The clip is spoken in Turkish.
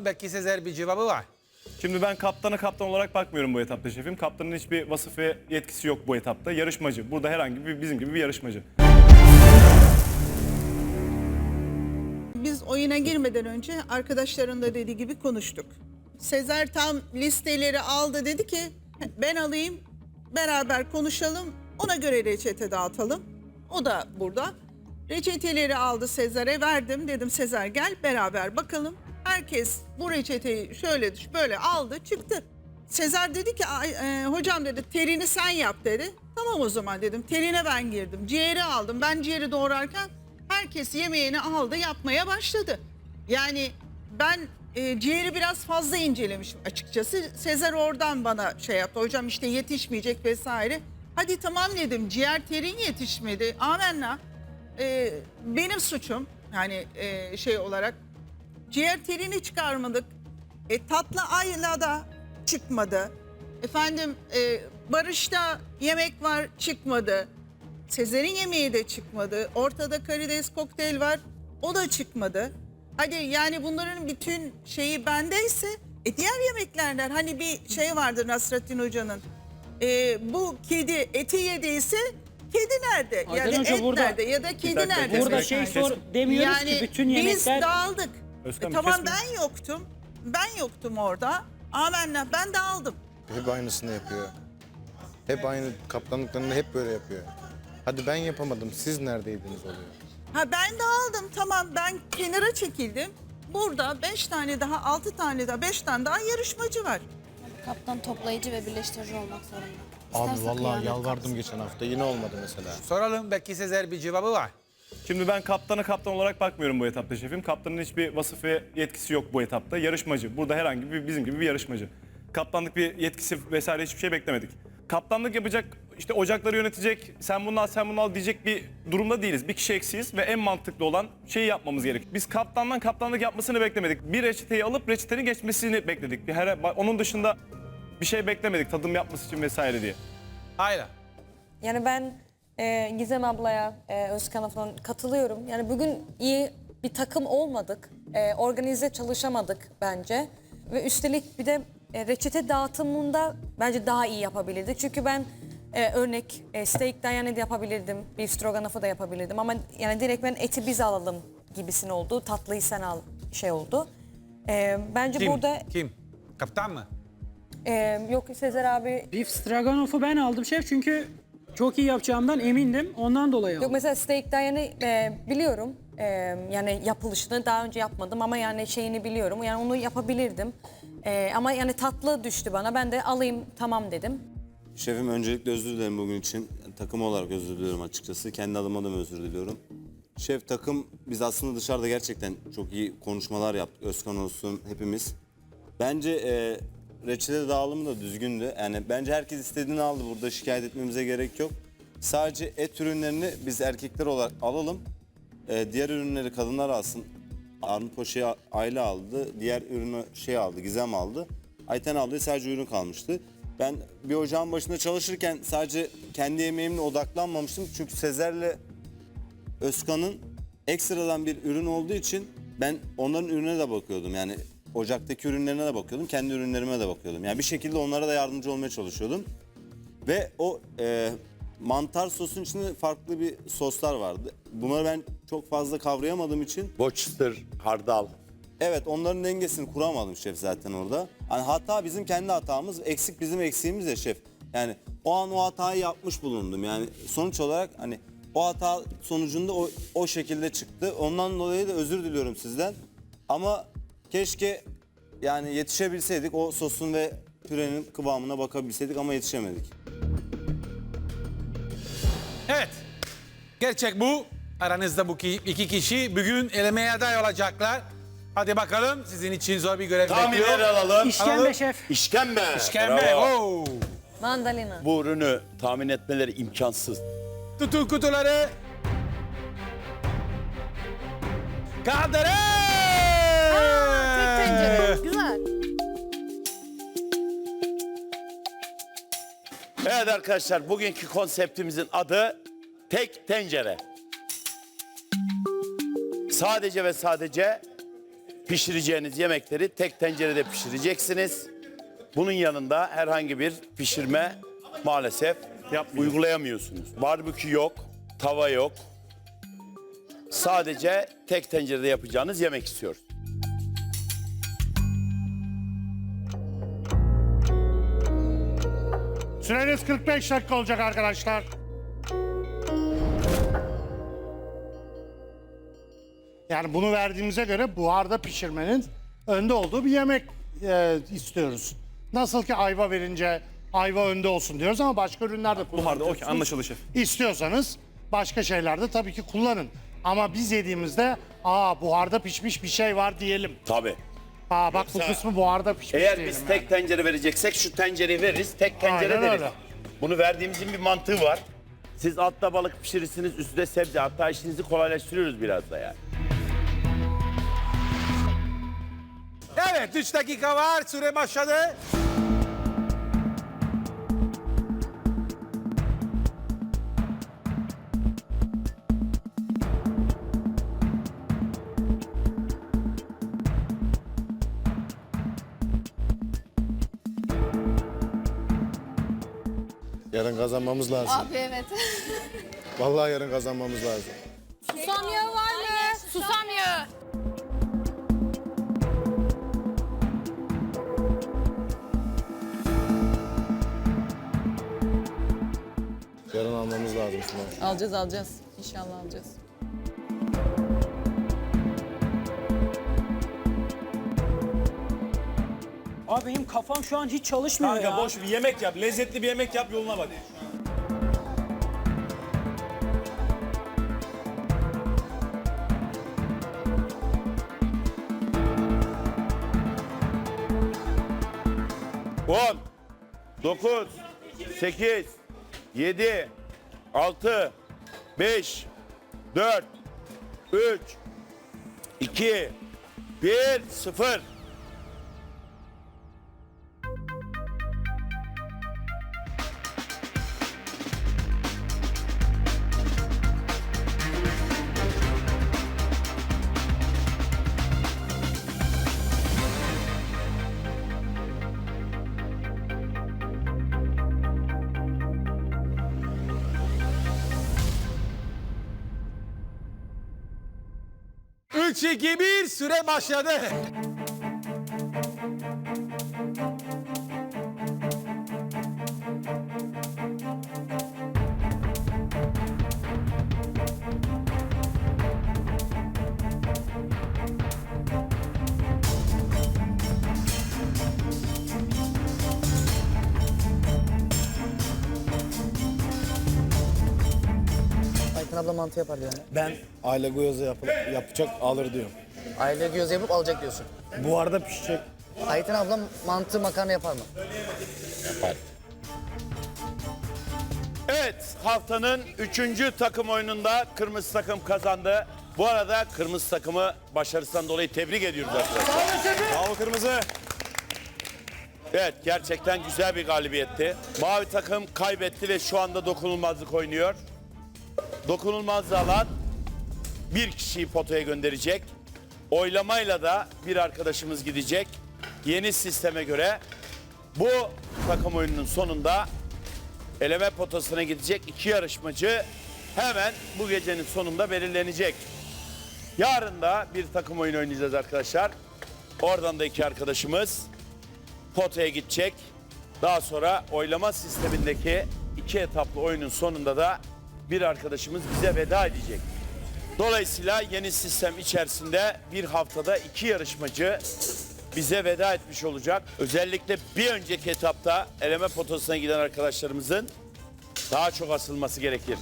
Soralım belki Sezer bir cevabı var. Şimdi ben kaptana kaptan olarak bakmıyorum bu etapta şefim. Kaptanın hiçbir vasıf ve yetkisi yok bu etapta. Yarışmacı. Burada herhangi bir bizim gibi bir yarışmacı. Biz oyuna girmeden önce arkadaşların da dediği gibi konuştuk. Sezer tam listeleri aldı dedi ki ben alayım beraber konuşalım ona göre reçete dağıtalım. O da burada. Reçeteleri aldı Sezer'e verdim dedim Sezer gel beraber bakalım. Herkes bu reçeteyi şöyle düş böyle aldı çıktı. Sezer dedi ki "Ay, e, hocam dedi terini sen yap dedi. Tamam o zaman dedim terine ben girdim. Ciğeri aldım ben ciğeri doğrarken herkes yemeğini aldı yapmaya başladı. Yani ben e, ciğeri biraz fazla incelemişim açıkçası. Sezer oradan bana şey yaptı. Hocam işte yetişmeyecek vesaire. Hadi tamam dedim ciğer terin yetişmedi. Amenna. E, benim suçum yani e, şey olarak ciğer terini çıkarmadık. E, tatlı ayla da çıkmadı. Efendim e, Barış'ta yemek var çıkmadı. Sezer'in yemeği de çıkmadı. Ortada karides kokteyl var. O da çıkmadı. Hadi yani bunların bütün şeyi bendeyse e diğer yemeklerden hani bir şey vardır Nasrettin Hoca'nın. E, bu kedi eti yediyse kedi nerede? Ayten ya da Hoca et burada- nerede? Ya da kedi dakika, nerede? Burada şey sor demiyoruz yani ki bütün biz yemekler dağıldık. Özkan E, bir tamam kesme. ben yoktum. Ben yoktum orada. Amenna ben de aldım. Hep aynısını yapıyor. Hep aynı kaptanlıklarında hep böyle yapıyor. Hadi ben yapamadım. Siz neredeydiniz oluyor. Ha ben de aldım tamam ben kenara çekildim. Burada beş tane daha, altı tane daha, beş tane daha yarışmacı var. Kaptan toplayıcı ve birleştirici olmak zorunda. Abi İsterse vallahi kıyamet yalvardım kopsun. geçen hafta. Yine olmadı mesela. Soralım belki Sezer bir cevabı var. Şimdi ben kaptana kaptan olarak bakmıyorum bu etapta şefim. Kaptanın hiçbir vasıf ve yetkisi yok bu etapta. Yarışmacı. Burada herhangi bir bizim gibi bir yarışmacı. Kaptanlık bir yetkisi vesaire hiçbir şey beklemedik. Kaptanlık yapacak, işte ocakları yönetecek, sen bunu al sen bunu al diyecek bir durumda değiliz. Bir kişi eksiyiz ve en mantıklı olan şeyi yapmamız gerek. Biz kaptandan kaptanlık yapmasını beklemedik. Bir reçeteyi alıp reçetenin geçmesini bekledik. Bir her, onun dışında bir şey beklemedik tadım yapması için vesaire diye. Hayır. Yani ben e, Gizem ablaya, e, Özkan'a falan katılıyorum. Yani bugün iyi bir takım olmadık. E, organize çalışamadık bence. Ve üstelik bir de e, reçete dağıtımında bence daha iyi yapabilirdik. Çünkü ben e, örnek e, steak'ten yani de yapabilirdim. Beef stroganoff'u da yapabilirdim. Ama yani direkt ben eti biz alalım gibisin oldu. Tatlıyı sen al şey oldu. E, bence Kim? burada Kim? Kaptan mı? e, yok Sezer abi beef stroganoff'u ben aldım şef çünkü çok iyi yapacağımdan emindim. Ondan dolayı Yok mesela steak'ten yani e, biliyorum e, yani yapılışını daha önce yapmadım ama yani şeyini biliyorum yani onu yapabilirdim. E, ama yani tatlı düştü bana ben de alayım tamam dedim. Şefim öncelikle özür dilerim bugün için. Takım olarak özür diliyorum açıkçası. Kendi adıma da özür diliyorum. Şef takım biz aslında dışarıda gerçekten çok iyi konuşmalar yaptık. Özkan olsun hepimiz. Bence e, reçete dağılımı da düzgündü. Yani bence herkes istediğini aldı. Burada şikayet etmemize gerek yok. Sadece et ürünlerini biz erkekler olarak alalım. E, diğer ürünleri kadınlar alsın. Armut Poşe'yi Ayla aldı. Diğer ürünü şey aldı, Gizem aldı. Ayten aldı sadece ürün kalmıştı. Ben bir ocağın başında çalışırken sadece kendi yemeğimle odaklanmamıştım. Çünkü Sezer'le Özkan'ın ekstradan bir ürün olduğu için ben onların ürüne de bakıyordum. Yani ocaktaki ürünlerine de bakıyordum. Kendi ürünlerime de bakıyordum. Yani bir şekilde onlara da yardımcı olmaya çalışıyordum. Ve o e, mantar sosun içinde farklı bir soslar vardı. Bunları ben çok fazla kavrayamadığım için Boçster, hardal. Evet onların dengesini kuramadım şef zaten orada. Hani hata bizim kendi hatamız, eksik bizim eksiğimiz de şef. Yani o an o hatayı yapmış bulundum. Yani sonuç olarak hani o hata sonucunda o, o şekilde çıktı. Ondan dolayı da özür diliyorum sizden. Ama keşke yani yetişebilseydik o sosun ve pürenin kıvamına bakabilseydik ama yetişemedik. Evet. Gerçek bu. Aranızda bu ki- iki kişi bugün elemeye aday olacaklar. Hadi bakalım sizin için zor bir görev Tahminleri bekliyor. alalım. İşkembe şef. İşkembe. İşkembe. Bravo. Oo. Mandalina. Bu ürünü tahmin etmeleri imkansız. Tutun kutuları. Kaldırın. Evet arkadaşlar bugünkü konseptimizin adı tek tencere. Sadece ve sadece pişireceğiniz yemekleri tek tencerede pişireceksiniz. Bunun yanında herhangi bir pişirme maalesef uygulayamıyorsunuz. Barbekü yok, tava yok. Sadece tek tencerede yapacağınız yemek istiyoruz. Süreniz 45 dakika olacak arkadaşlar. Yani bunu verdiğimize göre buharda pişirmenin önde olduğu bir yemek e, istiyoruz. Nasıl ki ayva verince ayva önde olsun diyoruz ama başka ürünler de Buharda okey anlaşıldı şef. İstiyorsanız başka şeylerde tabii ki kullanın. Ama biz yediğimizde aa buharda pişmiş bir şey var diyelim. Tabii. Aa bak bu kısmı buharda pişmiş Eğer diyelim biz yani. tek tencere vereceksek şu tencereyi veririz, tek tencere Aynen deriz. öyle. Bunu verdiğimizin bir mantığı var. Siz altta balık pişirirsiniz, üstte sebze. Hatta işinizi kolaylaştırıyoruz biraz da yani. Evet 3 dakika var. Süre başladı. Yarın kazanmamız lazım. Abi evet. Vallahi yarın kazanmamız lazım. Susam yağı var mı? Susam yağı. Yarın almamız lazım şunu. Alacağız alacağız. İnşallah alacağız. Abi benim kafam şu an hiç çalışmıyor Kanka ya. boş bir yemek yap. Lezzetli bir yemek yap yoluna bak. On, dokuz, sekiz, yedi, altı, beş, dört, üç, iki, bir, sıfır. Üç, iki, bir. süre başladı. Abla mantı yapar diyor. Ben aile gyoza yapıp, yapacak alır diyorum. Aile göz yapıp alacak diyorsun. Buharda pişecek. Ayten abla mantı makarna yapar mı? Evet, haftanın üçüncü takım oyununda kırmızı takım kazandı. Bu arada kırmızı takımı başarısından dolayı tebrik ediyoruz arkadaşlar. Bravo kırmızı. Evet, gerçekten güzel bir galibiyetti. Mavi takım kaybetti ve şu anda dokunulmazlık oynuyor. Dokunulmazlığı alan bir kişiyi potaya gönderecek. Oylamayla da bir arkadaşımız gidecek. Yeni sisteme göre bu takım oyununun sonunda eleme potasına gidecek iki yarışmacı hemen bu gecenin sonunda belirlenecek. Yarın da bir takım oyunu oynayacağız arkadaşlar. Oradan da iki arkadaşımız potaya gidecek. Daha sonra oylama sistemindeki iki etaplı oyunun sonunda da bir arkadaşımız bize veda edecek. Dolayısıyla yeni sistem içerisinde bir haftada iki yarışmacı bize veda etmiş olacak. Özellikle bir önceki etapta eleme potasına giden arkadaşlarımızın daha çok asılması gerekir.